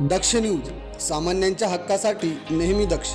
दक्ष news सामान्यांच्या हक्कासाठी नेहमी दक्ष.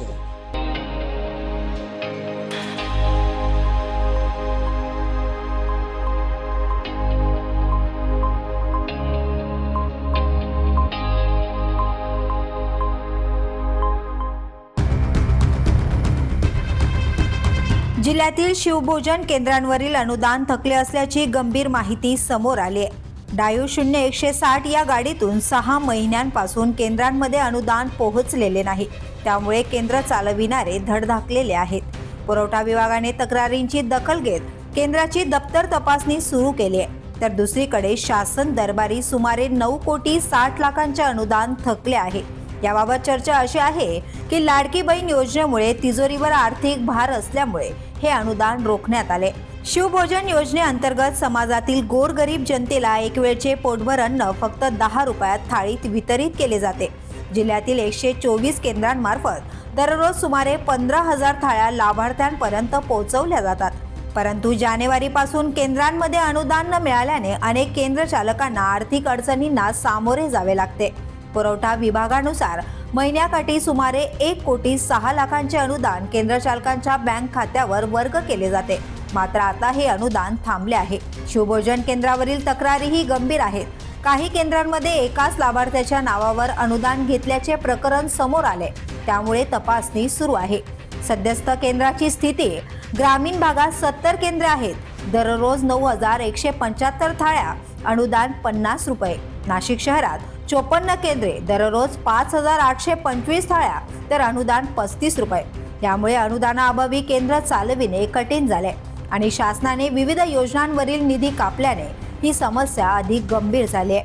जिल्ह्यातील शिवभोजन केंद्रांवरील अनुदान थकले असल्याची गंभीर माहिती समोर आली आहे. डायू शून्य एकशे साठ या गाडीतून सहा महिन्यांपासून केंद्रांमध्ये अनुदान पोहोचलेले नाही. त्यामुळे केंद्र चालविणारे धडधाकलेले आहेत. पुरवठा विभागाने तक्रारींची दखल घेत केंद्राची दप्तर तपासणी सुरू केली आहे. तर दुसरीकडे शासन दरबारी सुमारे नऊ कोटी साठ लाखांचे अनुदान थकले आहे. याबाबत चर्चा अशी आहे की लाडकी बहीण योजनेमुळे तिजोरीवर आर्थिक भार असल्यामुळे हे अनुदान रोखण्यात आले. शिवभोजन योजनेअंतर्गत समाजातील गोरगरीब जनतेला एक वेळचे पोटभर अन्न फक्त दहा रुपयात थाळीत वितरित केले जाते. जिल्ह्यातील एकशे चोवीस केंद्रांमार्फत दररोज सुमारे पंधरा हजार थाळ्या लाभार्थ्यांपर्यंत पोहोचवल्या जातात. परंतु जानेवारीपासून केंद्रांमध्ये अनुदान न मिळाल्याने अनेक केंद्र चालकांना आर्थिक अडचणींना सामोरे जावे लागते. पुरवठा विभागानुसार महिन्याकाठी सुमारे एक कोटी सहा लाखांचे अनुदान केंद्र चालकांच्या बँक खात्यावर वर्ग केले जाते. मात्र आता हे अनुदान थांबले आहे. शिवभोजन केंद्रावरील तक्रारीही गंभीर आहेत. काही केंद्रांमध्ये एकाच लाभार्थ्याच्या नावावर अनुदान घेतल्याचे प्रकरण समोर आले. त्यामुळे तपासणी सुरू आहे. सद्यस्थ केंद्राची स्थिती ग्रामीण भागात सत्तर केंद्र आहेत. दररोज नऊ हजार एकशे पंच्याहत्तर थाळ्या अनुदान पन्नास रुपये. नाशिक शहरात चोपन्न केंद्रे दररोज पाच हजार आठशे पंचवीस थाळ्या तर अनुदान पस्तीस रुपये. त्यामुळे अनुदानाअभावी केंद्र चालविणे कठीण झाले. आणि शासनाने विविध योजनांवरील निधी कापल्याने ही समस्या अधिक गंभीर झाली आहे.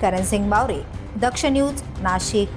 करण सिंग बावरे दक्ष न्यूज नाशिक.